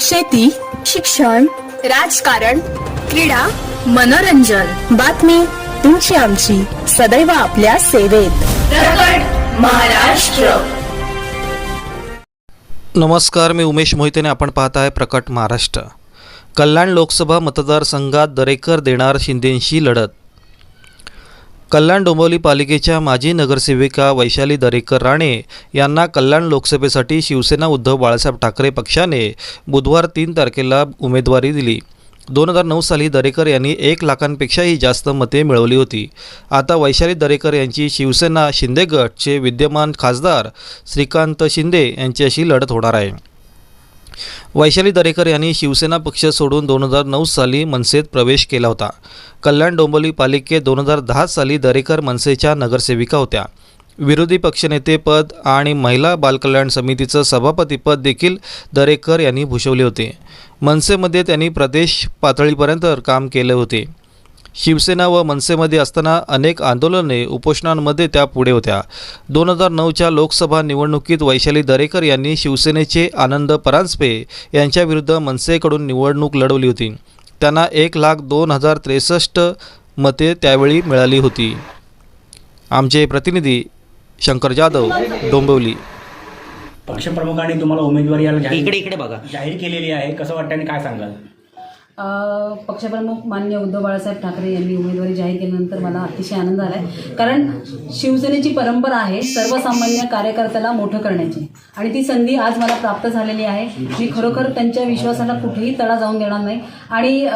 शेती शिक्षण राजकारण क्रीडा मनोरंजन. बातमी तुमची आमची. सदैव आपल्या सेवेत. प्रकट महाराष्ट्र. नमस्कार मी उमेश मोहितेने आपण पाहत आहे प्रकट महाराष्ट्र. कल्याण लोकसभा मतदारसंघात दरेकर देणार शिंदेंशी लढत. कल्याण डोंबिवली पालिकेच्या माजी नगरसेविका वैशाली दरेकर राणे यांना कल्याण लोकसभेसाठी शिवसेना उद्धव बाळासाहेब ठाकरे पक्षाने बुधवार तीन तारखेला उमेदवारी दिली. दोन हजार नऊ साली दरेकर यांनी एक लाखांपेक्षाही जास्त मते मिळवली होती. आता वैशाली दरेकर यांची शिवसेना शिंदे गटचे विद्यमान खासदार श्रीकांत शिंदे यांच्याशी लढत होणार आहे. वैशाली दरेकर यांनी शिवसेना पक्ष सोडून दोन हजार नऊ साली मनसेत प्रवेश केला होता. कल्याण डोंबिवली पालिकेत दोन हजार दहा साली दरेकर मनसेच्या नगरसेविका होत्या. विरोधी पक्षनेतेपद आणि महिला बालकल्याण समितीचं सभापतीपद देखील दरेकर यांनी भूषवले होते. मनसेमध्ये त्यांनी प्रदेश पातळीपर्यंत काम केले होते. शिवसेना व मनसेमध्ये असताना अनेक आंदोलने उपोषणांमध्ये त्या पुढे होत्या. दोन हजार नऊच्या लोकसभा निवडणुकीत वैशाली दरेकर यांनी शिवसेनेचे आनंद परांजपे यांच्याविरुद्ध मनसेकडून निवडणूक लढवली होती. त्यांना एक लाख दोन हजार त्रेसष्ट मते त्यावेळी मिळाली होती. आमचे प्रतिनिधी शंकर जाधव डोंबिवली. पक्षप्रमुखांनी तुम्हाला उमेदवारी इकडे इकडे बघा. जाहीर केलेली आहे. कसं वाटतं आणि काय सांगाल? पक्षप्रमुख मान्य उद्धव बाळासाहेब ठाकरे यांनी उमेदवारी जाहीर केल्यानंतर मला अतिशय आनंद आला आहे कारण शिवसेनेची परंपरा आहे सर्वसामान्य कार्यकर्त्याला मोठं करण्याची. आणि ती संधी आज मला प्राप्त झालेली आहे. मी खरोखर त्यांच्या विश्वासाला कुठेही तडा जाऊन देणार नाही. आणि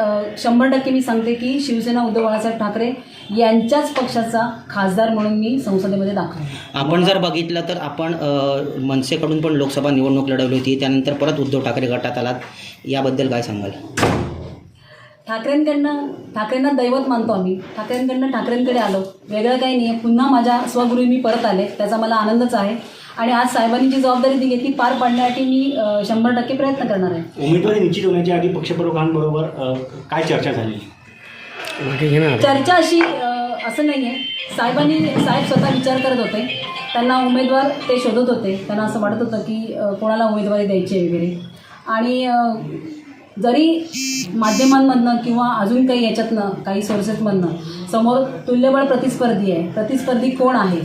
शंभर टक्के मी सांगते की शिवसेना उद्धव बाळासाहेब ठाकरे यांच्याच पक्षाचा खासदार म्हणून मी संसदेमध्ये दाखल आपण जर बघितलं तर आपण मनसेकडून पण लोकसभा निवडणूक लढवली होती. त्यानंतर परत उद्धव ठाकरे गटात आलात. याबद्दल काय सांगाल? ठाकरेंकडनं ठाकरेंना दैवत मानतो आम्ही. ठाकरेंकडनं ठाकरेंकडे आलो. वेगळं काही नाही आहे पुन्हा माझ्या स्वगुरू मी परत आले. त्याचा मला आनंदच आहे. आणि आज साहेबांनी जी जबाबदारी दिली ती पार पाडण्यासाठी मी शंभर टक्के प्रयत्न करणार आहे. उमेदवारी निश्चित होण्याच्या आधी पक्षप्रमुखांबरोबर काय चर्चा झाली? चर्चा अशी असं नाही आहे साहेबांनी साहेब स्वतः विचार करत होते. त्यांना उमेदवार ते शोधत होते. त्यांना असं वाटत होतं की कोणाला उमेदवारी द्यायची आहे वगैरे. आणि जरी माध्यमांमधनं किंवा अजून काही याच्यातनं काही सोर्सेसमधनं समोर तुल्यबळ प्रतिस्पर्धी आहे प्रतिस्पर्धी कोण आहे?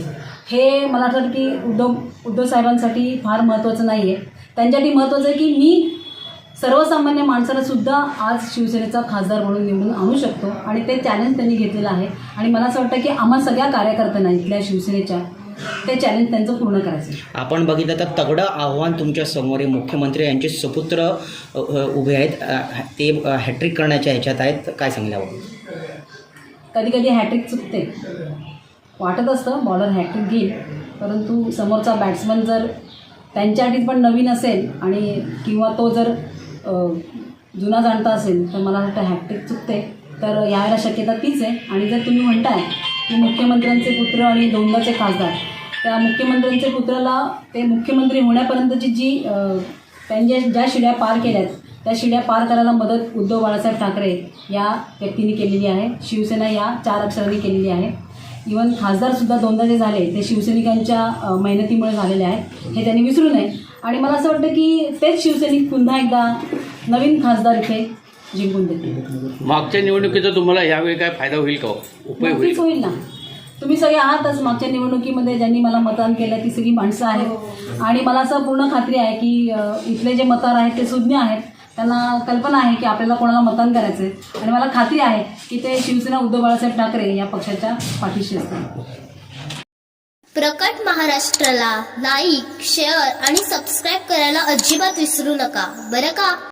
हे मला वाटतं की उद्धव उद्धव साहेबांसाठी फार महत्त्वाचं नाही आहे त्यांच्यासाठी महत्त्वाचं आहे की मी सर्वसामान्य माणसाला सुद्धा आज शिवसेनेचा खासदार म्हणून निवडून आणू शकतो आणि ते चॅलेंज त्यांनी घेतलेलं आहे. आणि मला असं वाटतं की आम्हा सगळ्या कार्यकर्त्यांना इथल्या शिवसेनेच्या ते चॅलेंज त्यांचं पूर्ण करायचं. आपण बघितलं तर तगडं आव्हान तुमच्यासमोर आहे. मुख्यमंत्री यांचे सुपुत्र उभे आहेत. ते हॅट्रिक करण्याच्या ह्याच्यात आहेत. काय सांगल्यावर कधी कधी हॅट्रिक चुकते. वाटत असतं बॉलर हॅट्रिक घेईल. परंतु समोरचा बॅट्समन जर त्यांच्यासाठी पण नवीन असेल आणि किंवा तो जर जुना जाणता असेल तर मला वाटतं हॅट्रिक चुकते. तर यावेळेला शक्यता तीच आहे. आणि जर तुम्ही म्हणताय की मुख्यमंत्र्यांचे पुत्र आणि दोनदाचे खासदार. त्या मुख्यमंत्र्यांचे पुत्राला ते मुख्यमंत्री होण्यापर्यंतची जी त्यांच्या ज्या शिड्या पार केल्यात त्या शिड्या पार करायला मदत उद्धव बाळासाहेब ठाकरे या व्यक्तीने केलेली आहे. शिवसेना या चार अक्षरांनी केलेली आहे. इवन खासदारसुद्धा दोनदा जे झाले ते शिवसैनिकांच्या मेहनतीमुळे झालेले आहेत. हे त्यांनी विसरू नये. आणि मला असं वाटतं की तेच शिवसैनिक पुन्हा एकदा नवीन खासदार इथे जिंकून मागच्या निवडणुकीचा तुम्हाला यावेळी काय फायदा होईल का हो? उपयोग होईल होईल ना. तुम्ही सगळे आहातच मागच्या निवडणुकीमध्ये ज्यांनी मला मतदान केलं ती सगळी माणसं आहेत. आणि मला असं पूर्ण खात्री आहे की इथले जे मतदार आहेत ते सुज्ञ आहेत. त्यांना कल्पना आहे की आपल्याला कोणाला मतदान करायचं आहे आणि मला खात्री आहे की ते शिवसेना उद्धव बाळासाहेब ठाकरे या पक्षाच्या पाठीशी असतील प्रकट महाराष्ट्राला लाईक शेअर आणि सबस्क्राईब करायला अजिबात विसरू नका. बरं का?